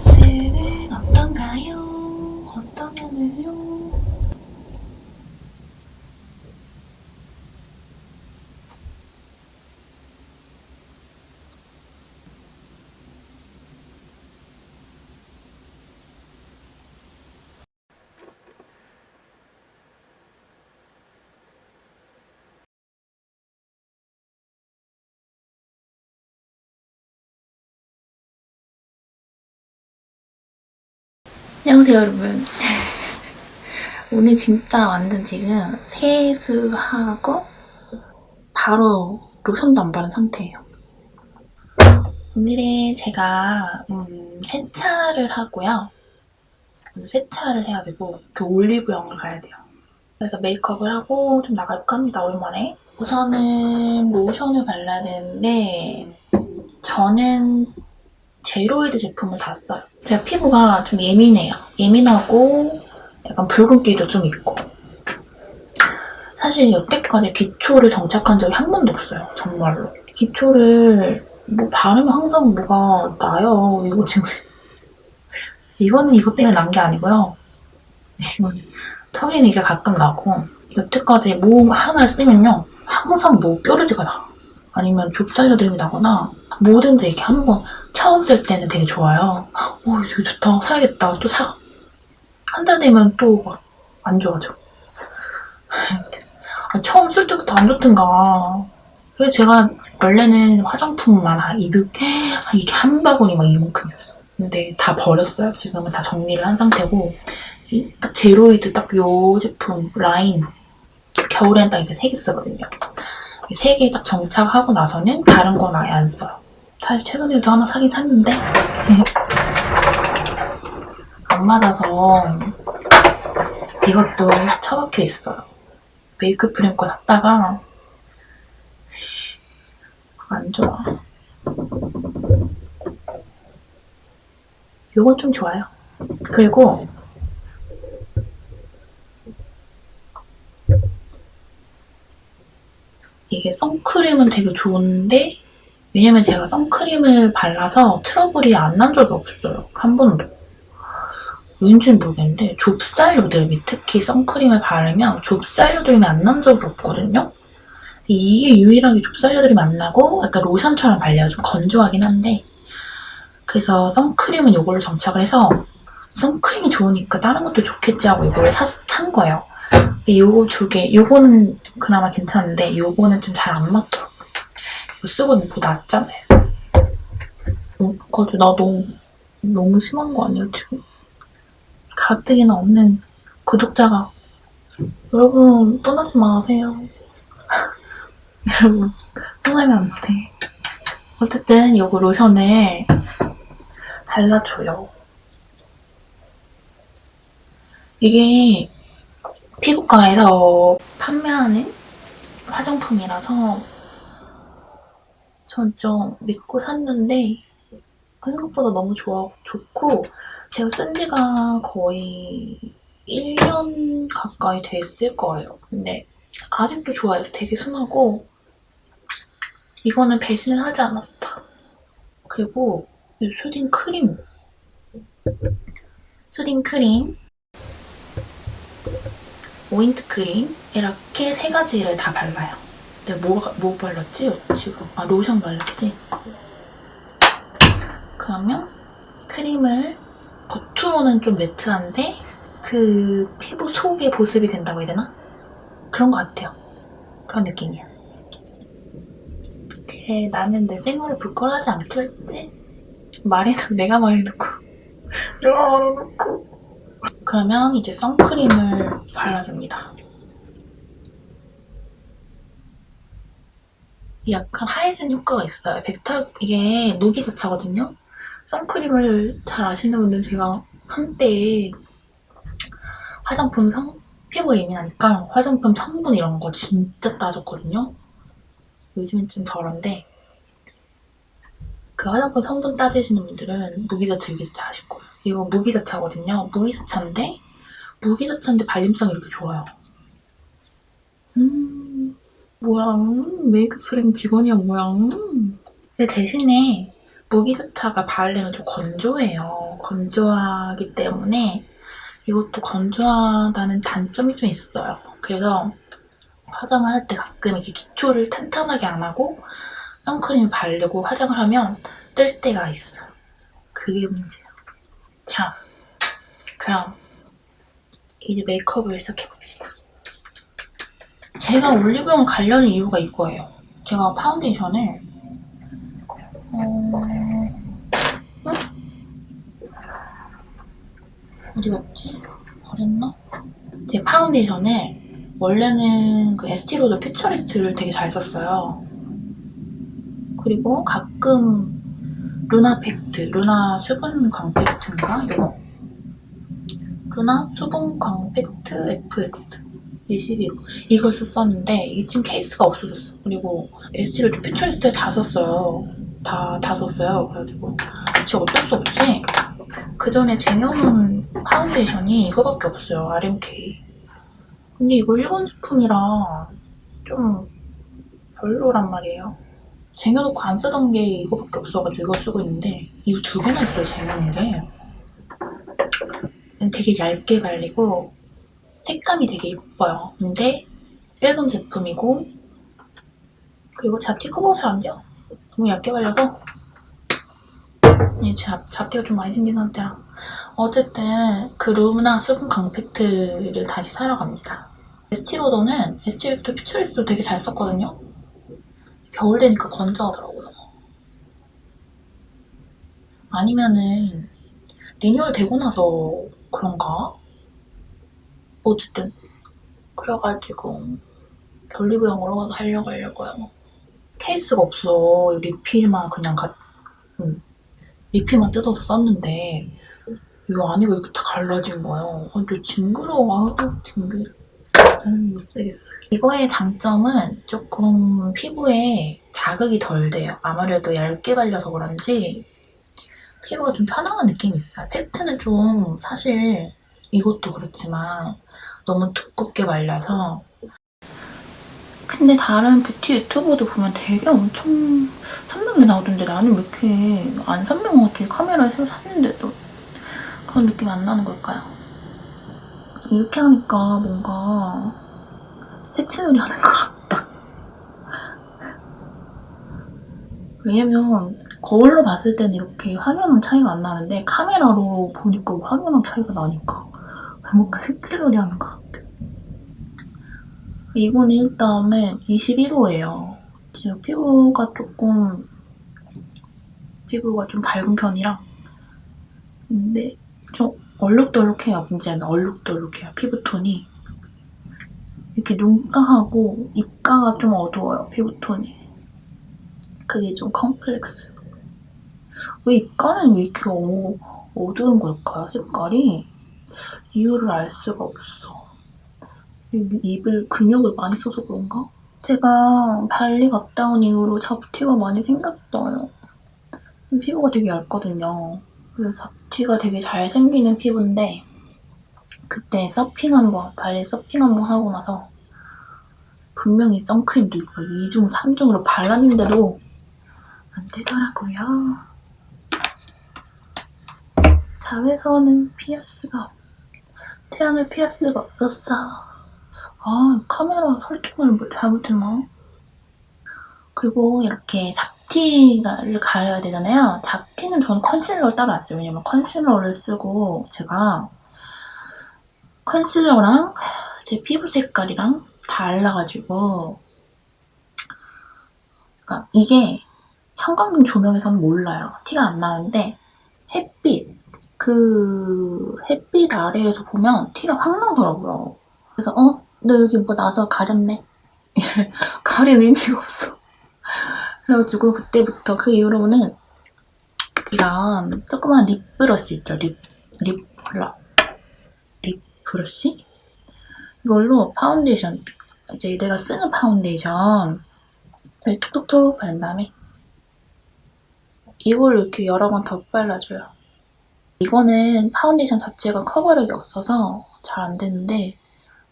이것은 어떤가요? 어떠냐면요. 안녕하세요 여러분. 오늘 진짜 완전 지금 세수하고 바로 로션도 안 바른 상태예요. 오늘은 제가 음, 세차를 하고요. 세차를 해야 되고 그 올리브영을 가야 돼요. 그래서 메이크업을 하고 좀 나갈까 합니다 오랜만에. 우선은 로션을 발라야 되는데 저는 제로이드 제품을 다 써요. 제가 피부가 좀 예민해요. 예민하고 약간 붉은기도 좀 있고. 사실 여태까지 기초를 정착한 적이 한 번도 없어요. 정말로. 기초를 뭐 바르면 항상 뭐가 나요. 이거 지금 이거는 이것 때문에 난 게 아니고요. 이거는 턱에는 이게 가끔 나고 여태까지 뭐 하나를 쓰면요. 항상 뭐 뾰루지가 나. 아니면 좁쌀여드름이 나거나 뭐든지 이렇게 한번 처음 쓸 때는 되게 좋아요. 오, 되게 좋다. 사야겠다. 또 사. 한 달 되면 또안 좋아져. 아, 처음 쓸 때부터 안 좋던가. 그래서 제가 원래는 화장품만 한한 이게 한 바구니 막 이만큼이었어. 근데 다 버렸어요. 지금은 다 정리를 한 상태고. 이딱 제로이드 딱 요 제품 라인. 겨울엔 딱 이제 세 개 쓰거든요. 세 개 딱 정착하고 나서는 다른 건 아예 안 써요. 사실 최근에도 하나 사긴 샀는데 안 맞아서 이것도 처박혀 있어요. 메이크 프레임 거 샀다가 씨 그거 안 좋아. 요건 좀 좋아요. 그리고 이게 선크림은 되게 좋은데 왜냐면 제가 선크림을 발라서 트러블이 안 난 적이 없어요. 한 번도. 왠지는 모르겠는데 좁쌀 요드름이 특히 선크림을 바르면 좁쌀 요드름이 안난 적이 없거든요. 이게 유일하게 좁쌀 요드름이 안 나고 약간 로션처럼 발려요. 좀 건조하긴 한데 그래서 선크림은 이걸로 정착을 해서 선크림이 좋으니까 다른 것도 좋겠지 하고 이걸 사, 산 거예요. 요거 두 개, 요거는 그나마 괜찮은데 요거는 좀 잘 안 맞더라고요. 이거 쓰고 뭐 낫잖아요. 어, 그래도 나 너무, 너무 심한 거 아니야, 지금? 가뜩이나 없는 구독자가. 여러분, 떠나지 마세요. 여러분, 떠나면 안 돼. 어쨌든, 요거 로션을 발라줘요. 이게 피부과에서 판매하는 화장품이라서 전 좀 믿고 샀는데 생각보다 너무 좋아, 좋고 제가 쓴 지가 거의 1년 가까이 됐을 거예요. 근데 아직도 좋아요. 되게 순하고 이거는 배신을 하지 않았다. 그리고 이 수딩 크림 수딩 크림 오인트 크림 이렇게 세 가지를 다 발라요. 내가 뭐, 뭐 발랐지? 지금 아 로션 발랐지? 그러면 크림을 겉으로는 좀 매트한데 그 피부 속에 보습이 된다고 해야 되나? 그런 것 같아요. 그런 느낌이야. 그래, 나는 내 생얼을 부끄러워하지 않겠지? 말해도 내가 말해놓고 내가 말해놓고 그러면 이제 선크림을 발라줍니다. 약간 하얘진 효과가 있어요. 벡터 이게 무기 자차거든요. 선크림을 잘 아시는 분들 제가 한때 화장품 성 피부 예민하니까 화장품 성분 이런 거 진짜 따졌거든요. 요즘은 좀 덜한데 그 화장품 성분 따지시는 분들은 무기자차 유기자차 아실 거예요. 이거 무기자차거든요. 무기자차인데 무기자차인데 발림성이 이렇게 좋아요. 음 뭐야 음, 메이크프림 직원이야 뭐야 음. 근데 대신에 무기스타가 바르면 좀 건조해요. 건조하기 때문에 이것도 건조하다는 단점이 좀 있어요. 그래서 화장을 할 때 가끔 이제 기초를 탄탄하게 안 하고 선크림 바르고 화장을 하면 뜰 때가 있어요. 그게 문제예요. 자, 그럼 이제 메이크업을 시작해봅시다. 제가 올리브영 가려는 이유가 이거예요. 제가 파운데이션을 어... 응? 어디 갔지? 버렸나? 제 파운데이션을 원래는 그 에스티로더 퓨처리스트를 되게 잘 썼어요. 그리고 가끔 루나 팩트, 루나 수분 광팩트인가? 이거? 루나 수분 광팩트 FX 22 이걸 썼었는데 이게 지금 케이스가 없어졌어. 그리고 에스티로더 퓨처리스트 다 썼어요. 다, 다 썼어요. 그래가지고 지금 어쩔 수 없이 그 전에 쟁여놓은 파운데이션이 이거밖에 없어요. RMK. 근데 이거 일본 제품이라 좀 별로란 말이에요. 쟁여놓고 안 쓰던 게 이거밖에 없어가지고 이거 쓰고 있는데 이거 두 개나 있어요, 쟁여놓은 게. 되게 얇게 발리고 색감이 되게 예뻐요. 근데 일본 제품이고 그리고 잡티 커버가 잘 안 돼요. 너무 얇게 발려서 이 잡, 잡티가 좀 많이 생긴 상태라 어쨌든 그 루나 수분 강팩트를 다시 사러 갑니다. 에스티 로더는 에스티로더 퓨처리스도 되게 잘 썼거든요. 겨울 되니까 건조하더라고요. 아니면은 리뉴얼 되고 나서 그런가? 어쨌든 그래가지고 올리브영으로 가서 하려고 하려고요. 케이스가 없어. 리필만 그냥 가, 응. 리필만 뜯어서 썼는데 이 안에가 이렇게 다 갈라진 거예요. 아, 저 징그러워. 아우, 징그러. 음, 못 쓰겠어. 이거의 장점은 조금 피부에 자극이 덜 돼요. 아무래도 얇게 발려서 그런지 피부가 좀 편안한 느낌이 있어요. 팩트는 좀 사실 이것도 그렇지만 너무 두껍게 말려서 근데 다른 뷰티 유튜버도 보면 되게 엄청 선명히 나오던데 나는 왜 이렇게 안 선명하지? 카메라 새로 샀는데도 그런 느낌이 안 나는 걸까요? 이렇게 하니까 뭔가 색칠놀이 하는 것 같다. 왜냐면 거울로 봤을 때는 이렇게 확연한 차이가 안 나는데 카메라로 보니까 확연한 차이가 나니까 뭔가 색칠놀이 하는 것 같아. 이거는 일단은 21호예요. 제가 피부가 조금 피부가 좀 밝은 편이라 근데 좀 얼룩덜룩해요. 문제는 얼룩덜룩해요. 피부톤이 이렇게 눈가하고 입가가 좀 어두워요. 피부톤이 그게 좀 컴플렉스. 왜 입가는 왜 이렇게 어, 어두운 걸까요? 색깔이 이유를 알 수가 없어. 입을 근육을 많이 써서 그런가? 제가 발리 갔다 온 이후로 잡티가 많이 생겼어요. 피부가 되게 얇거든요. 그래서 잡티가 되게 잘 생기는 피부인데 그때 서핑 한번 발리 서핑 한번 하고 나서 분명히 선크림도 있고 2중, 3중으로 발랐는데도 안 되더라고요. 자외선은 피할 수가 없 태양을 피할 수가 없었어. 아, 카메라 설정을 뭐 잘못했나? 그리고 이렇게 잡티를 가려야 되잖아요. 잡티는 저는 컨실러를 따로 안 써요. 왜냐면 컨실러를 쓰고 제가 컨실러랑 제 피부 색깔이랑 달라가지고 그러니까 이게 형광등 조명에서는 몰라요. 티가 안 나는데 햇빛 그 햇빛 아래에서 보면 티가 확 나더라고요. 그래서 어? 너 여기 뭐 나서 가렸네. 가린 의미가 없어. 그래가지고 그때부터 그 이후로는 이런 조그만 립 브러쉬 있죠. 립, 립, 블러, 립 브러쉬? 이걸로 파운데이션, 이제 내가 쓰는 파운데이션을 톡톡톡 바른 다음에 이걸 이렇게 여러 번더 발라줘요. 이거는 파운데이션 자체가 커버력이 없어서 잘 안 되는데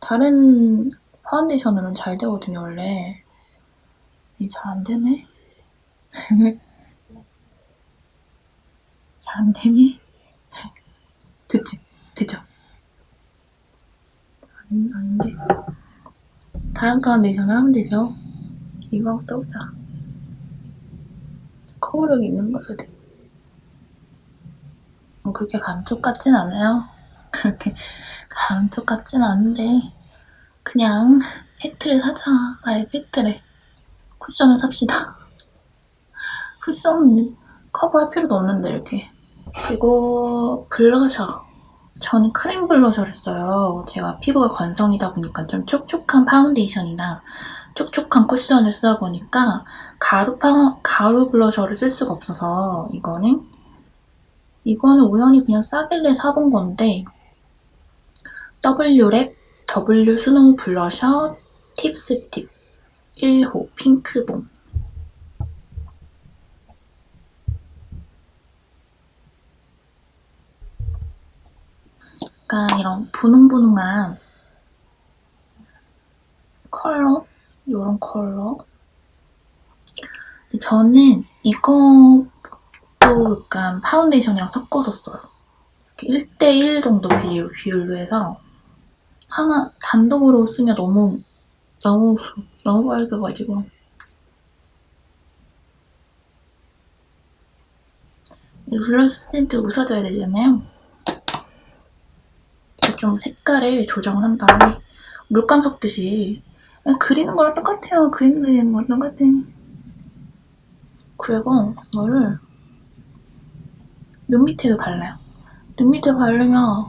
다른 파운데이션으로는 잘 되거든요, 원래. 잘 안 되네? 안 되니? 됐지? 안, 안 돼. 다른 파운데이션을 하면 되죠. 이거 한번 써보자. 커버력이 있는 거여야 돼. 뭐 그렇게 감쪽 같진 않아요. 그렇게 감쪽 같진 않은데 그냥 팩트를 사자. 아예 팩트래. 쿠션을 삽시다. 쿠션 커버할 필요도 없는데 이렇게. 그리고 블러셔. 저는 크림 블러셔를 써요. 제가 피부가 건성이다 보니까 좀 촉촉한 파운데이션이나 촉촉한 쿠션을 쓰다 보니까 가루 파 가루 블러셔를 쓸 수가 없어서 이거는 이거는 우연히 그냥 싸길래 사본 건데 W랩 W 수능 블러셔 팁스틱 1호 핑크봉 약간 이런 분홍분홍한 컬러? 이런 컬러? 저는 이것 도 약간 파운데이션이랑 섞어서 써요 이렇게 1대1 정도 비율, 비율로 해서 하나 단독으로 쓰면 너무 너무 너무 밝아가지고 이 블러셔 스틴트 웃어줘야 되잖아요 좀 색깔을 조정을 한 다음에 물감 섞듯이 그냥 그리는 거랑 똑같아요. 그림 그리는 거랑 똑같아. 그리고 이거를 눈 밑에도 발라요. 눈 밑에 바르면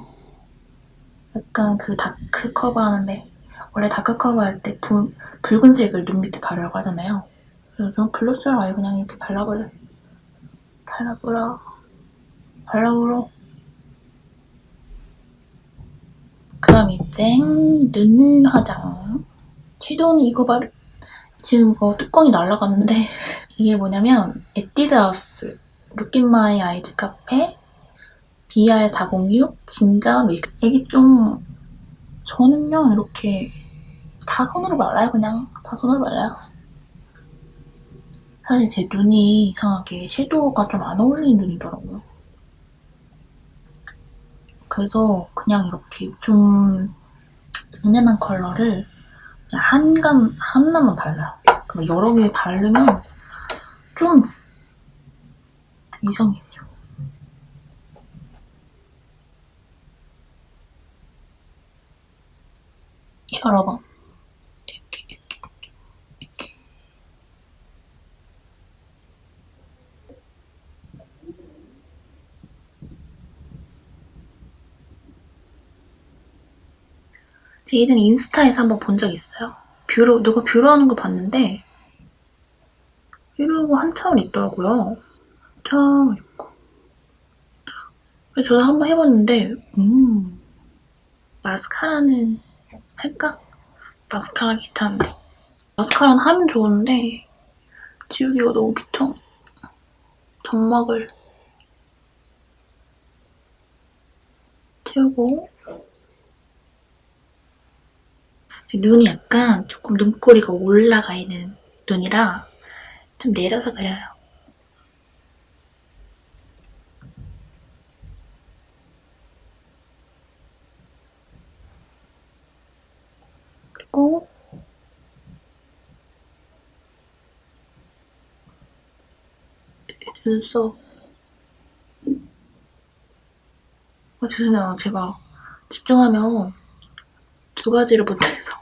약간 그 다크 커버 하는데 원래 다크 커버 할 때 붉은색을 눈 밑에 바르라고 하잖아요. 그래서 좀 글로스를 아예 그냥 이렇게 발라버려. 발라버려. 발라버려. 그럼 이제 눈 화장. 섀도우는 이거 바르 지금 이거 뚜껑이 날아갔는데 이게 뭐냐면 에뛰드 하우스 룩인 마이 아이즈 카페 BR406 진짜 밀크 이게 좀 저는요 이렇게 다 손으로 발라요 그냥. 다 손으로 발라요. 사실 제 눈이 이상하게 섀도우가 좀 안 어울리는 눈이더라고요. 그래서 그냥 이렇게 좀 은은한 컬러를 그냥 한 감, 하나만 발라요. 그럼 여러 개 바르면 좀 이상해져. 여러 번. 이렇게, 이렇게, 예전에 인스타에서 한번 본 적 있어요. 뷰러, 누가 뷰러 하는 거 봤는데, 이러고 한참을 있더라고요. 한참 있고. 저도 한번 해봤는데, 음, 마스카라는 할까? 마스카라 귀찮은데. 마스카라는 하면 좋은데, 지우기가 너무 귀찮아. 점막을 채우고, 눈이 약간 조금 눈꼬리가 올라가 있는 눈이라 좀 내려서 그려요. 그리고 눈썹 아, 죄송해요. 제가 집중하면 두 가지를 못해서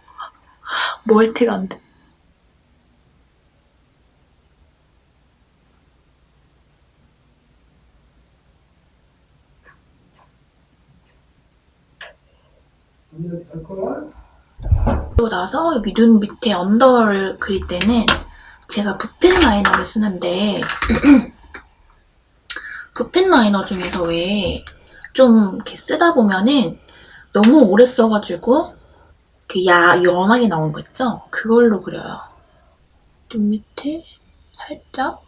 멀티가 안 돼. 그리고 나서 여기 눈 밑에 언더를 그릴 때는 제가 붓펜 라이너를 쓰는데 붓펜 라이너 중에서 왜 좀 이렇게 쓰다 보면은 너무 오래 써가지고 그 야, 연하게 나온 거 있죠? 그걸로 그려요. 눈 밑에 살짝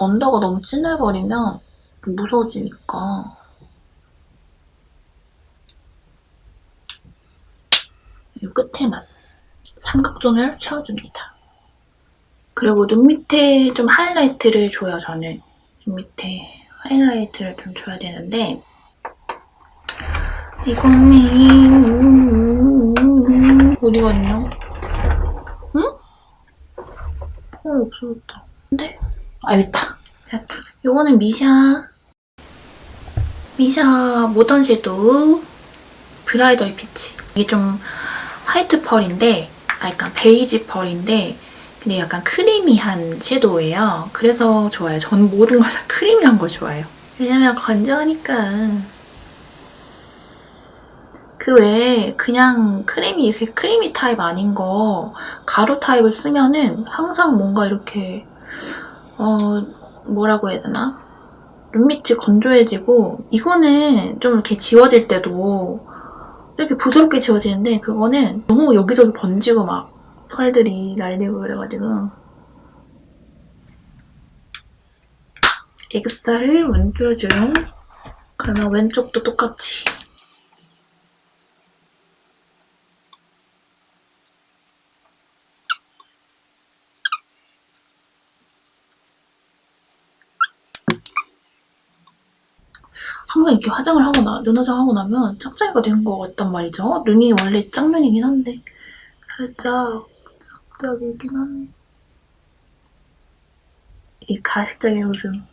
언더가 너무 진해버리면 무서워지니까 이 끝에만 삼각존을 채워줍니다. 그리고 눈 밑에 좀 하이라이트를 줘요, 저는. 이 밑에 하이라이트를 좀 줘야 되는데 이거는 어디 갔냐? 응? 펄 없어졌다. 근데? 알겠다. 됐다. 요거는 미샤 미샤 모던 섀도우 브라이덜 피치. 이게 좀 화이트 펄인데, 아, 약간 베이지 펄인데, 근데 약간 크리미한 섀도우예요. 그래서 좋아요. 저는 모든 걸 다 크리미한 걸 좋아해요. 왜냐면 건조하니까. 그 외에 그냥 크림이 이렇게 크리미 타입 아닌 거 가루 타입을 쓰면은 항상 뭔가 이렇게 어 뭐라고 해야 되나 눈 밑이 건조해지고 이거는 좀 이렇게 지워질 때도 이렇게 부드럽게 지워지는데 그거는 너무 여기저기 번지고 막 펄들이 날리고 그래가지고 애교살을 만들어줘요. 그러면 왼쪽도 똑같이 항상 이렇게 화장을 하고 나, 눈 화장 하고 나면 짝짝이가 된 것 같단 말이죠. 눈이 원래 짝눈이긴 한데 살짝 짝짝이긴 한. 이 가식적인 웃음.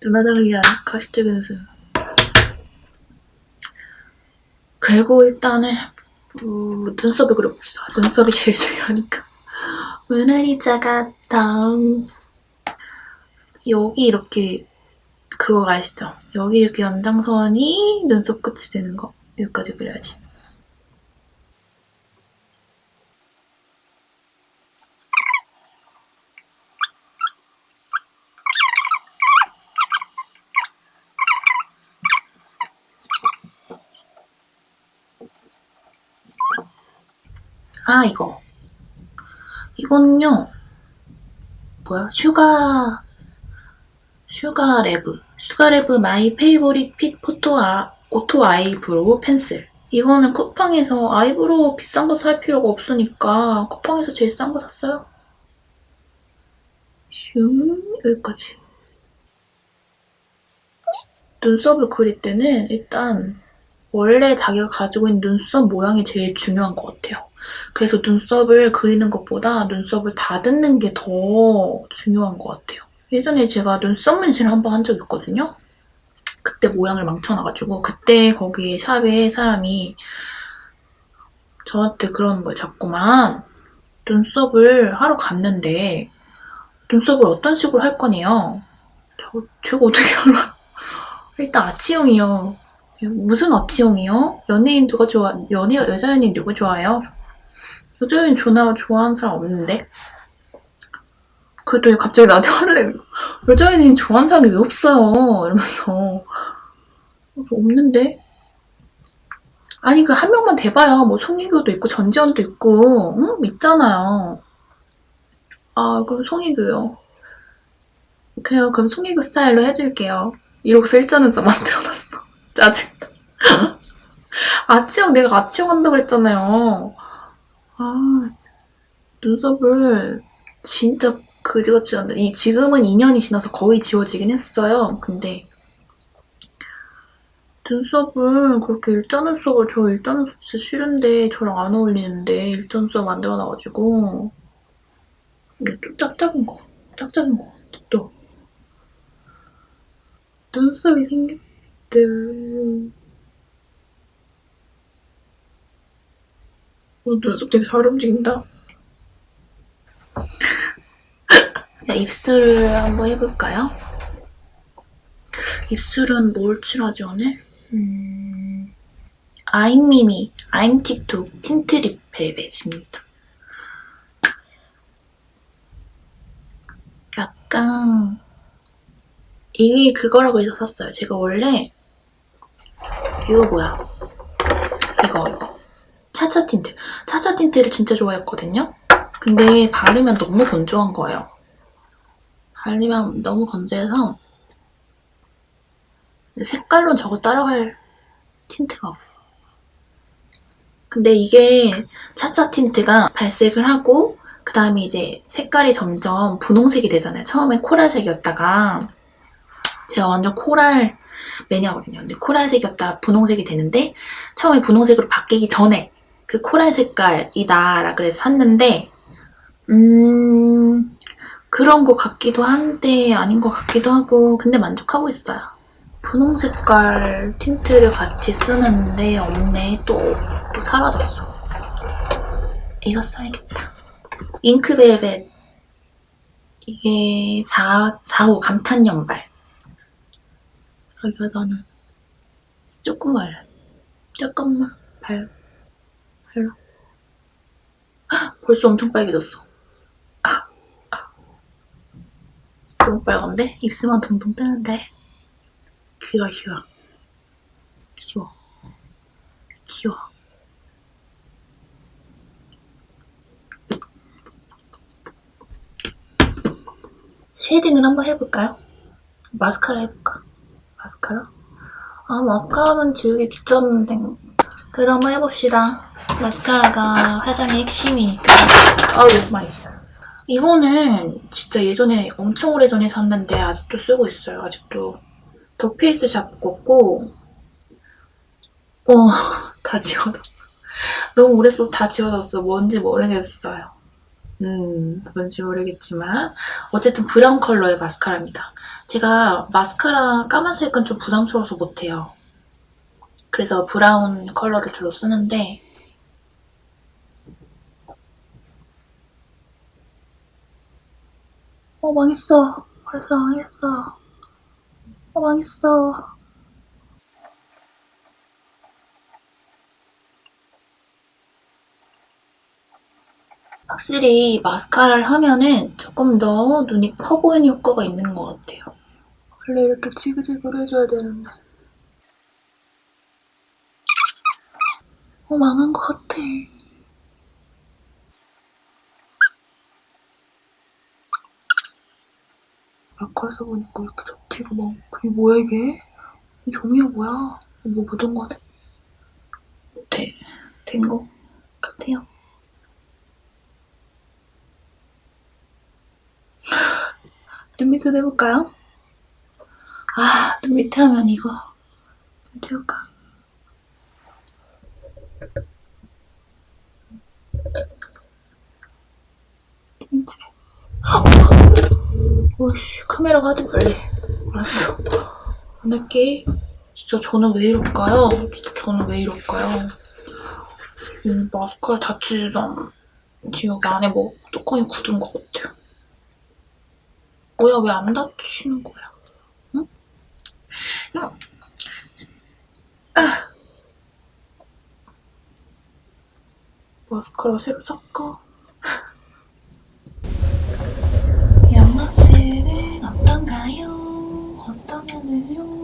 눈 화장을 위한 가식적인 웃음. 그리고 일단은 뭐, 눈썹을 그려봅시다. 눈썹이 제일 중요하니까. 모나리자가 다음 여기 이렇게 그거 아시죠? 여기 이렇게 연장선이 눈썹 끝이 되는 거. 여기까지 그려야지. 아, 이거. 이거는요, 뭐야, 슈가, 슈가 레브. 슈가 레브 마이 페이보릿 핏 포토 아, 오토 아이브로우 펜슬. 이거는 쿠팡에서 아이브로우 비싼 거 살 필요가 없으니까 쿠팡에서 제일 싼 거 샀어요. 슝, 여기까지. 눈썹을 그릴 때는 일단 원래 자기가 가지고 있는 눈썹 모양이 제일 중요한 것 같아요. 그래서 눈썹을 그리는 것보다 눈썹을 다듬는 게 더 중요한 것 같아요. 예전에 제가 눈썹 문신을 한 번 한 적 있거든요. 그때 모양을 망쳐놔가지고 그때 거기 샵에 사람이 저한테 그러는 거예요. 자꾸만 눈썹을 하러 갔는데 눈썹을 어떤 식으로 할 거네요. 저, 제가 어떻게 알아요? 일단 아치형이요. 무슨 아치형이요? 연예인 누가 좋아, 연예, 여자 연예인 누구 좋아해요? 여자 연예인 좋아, 좋아하는 사람 없는데? 그래도 갑자기 나한테 화를 내는 거. 여자 연예인 좋아하는 사람이 왜 없어요? 이러면서. 없는데? 아니, 그 한 명만 대봐요. 뭐, 송혜교도 있고, 전지현도 있고, 응? 있잖아요. 아, 그럼 송혜교요. 그래요. 그럼 송혜교 스타일로 해줄게요. 이러고서 일자눈썹 만들어놨어. 짜증나. 아치형, 내가 아치형 한다 그랬잖아요. 아, 눈썹을 진짜 그지같이 한다. 이, 지금은 2년이 지나서 거의 지워지긴 했어요. 근데, 눈썹을, 그렇게 일자 눈썹을, 저 일자 눈썹 진짜 싫은데, 저랑 안 어울리는데, 일자 눈썹 만들어놔가지고, 이게 좀 짝짝인 거. 짝짝인 거. 또. 눈썹이 생겼대. 어, 눈썹 되게 잘 움직인다. 자, 입술을 한번 해볼까요? 입술은 뭘 칠하지 오늘? 음... 아임미미, 아임틱톡 틴트립 벨벳입니다. 약간 이게 그거라고 해서 샀어요. 제가 원래 이거 뭐야? 이거 이거 차차 틴트. 차차 틴트를 진짜 좋아했거든요. 근데 바르면 너무 건조한 거예요. 바르면 너무 건조해서 색깔로 저거 따라갈 틴트가 없어. 근데 이게 차차 틴트가 발색을 하고 그 다음에 이제 색깔이 점점 분홍색이 되잖아요. 처음엔 코랄색이었다가 제가 완전 코랄 매니아거든요. 근데 코랄색이었다 분홍색이 되는데 처음에 분홍색으로 바뀌기 전에 그 코랄 색깔이다라 그래서 샀는데 음 그런 거 같기도 한데 아닌 것 같기도 하고 근데 만족하고 있어요. 분홍 색깔 틴트를 같이 쓰는데 없네 또, 또 사라졌어. 이거 써야겠다. 잉크벨벳 이게 4, 4호 감탄 연발 여기다는 조금 발라 조금만 발 헉, 벌써 엄청 빨개졌어 아, 아. 너무 빨간데? 입술만 둥둥 뜨는데 귀여워 귀여워 귀여워 귀여워 쉐딩을 한번 해볼까요? 마스카라 해볼까? 마스카라? 아, 마스카라는 지우기 귀찮은데. 그래도 한번 해봅시다. 마스카라가 화장의 핵심이니까. 아우, 마이. 이거는 진짜 예전에 엄청 오래전에 샀는데 아직도 쓰고 있어요. 아직도. 덕페이스 샵 거고. 어, 다 지워졌어. 너무 오래 써서 다 지워졌어. 뭔지 모르겠어요. 음, 뭔지 모르겠지만. 어쨌든 브라운 컬러의 마스카라입니다. 제가 마스카라 까만색은 좀 부담스러워서 못해요. 그래서 브라운 컬러를 주로 쓰는데 어 망했어. 벌써 망했어. 어 망했어. 확실히 마스카라를 하면은 조금 더 눈이 커 보이는 효과가 있는 것 같아요. 원래 이렇게 지그재그로 해줘야 되는데. 어, 망한 것 같아. 아까서 보니까 이렇게 접히고 막, 그게 뭐야, 이게? 이 종이야, 뭐야? 뭐 묻은 거 같아. 돼, 된거 같아요. 눈 밑으로 해볼까요? 아, 눈 밑에 하면 이거. 밑에 할까? 눈 밑에. 오씨, 카메라가 하도 빨리. 알았어. 안 할게. 진짜 저는 왜 이럴까요? 진짜 저는 왜 이럴까요? 이 마스카라 닫히지도 않아. 지금 여기 안에 뭐 뚜껑이 굳은 것 같아요. 뭐야, 왜안 닫히는 거야? 응? 응. 아. 마스카라 새로 살까? 옆모습은 어떤가요? 어떠냐면요.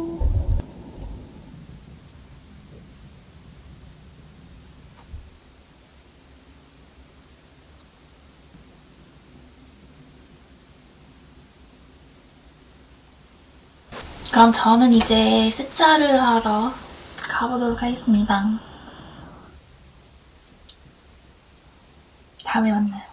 그럼 저는 이제 세차를 하러 가보도록 하겠습니다. 다음에 만나요.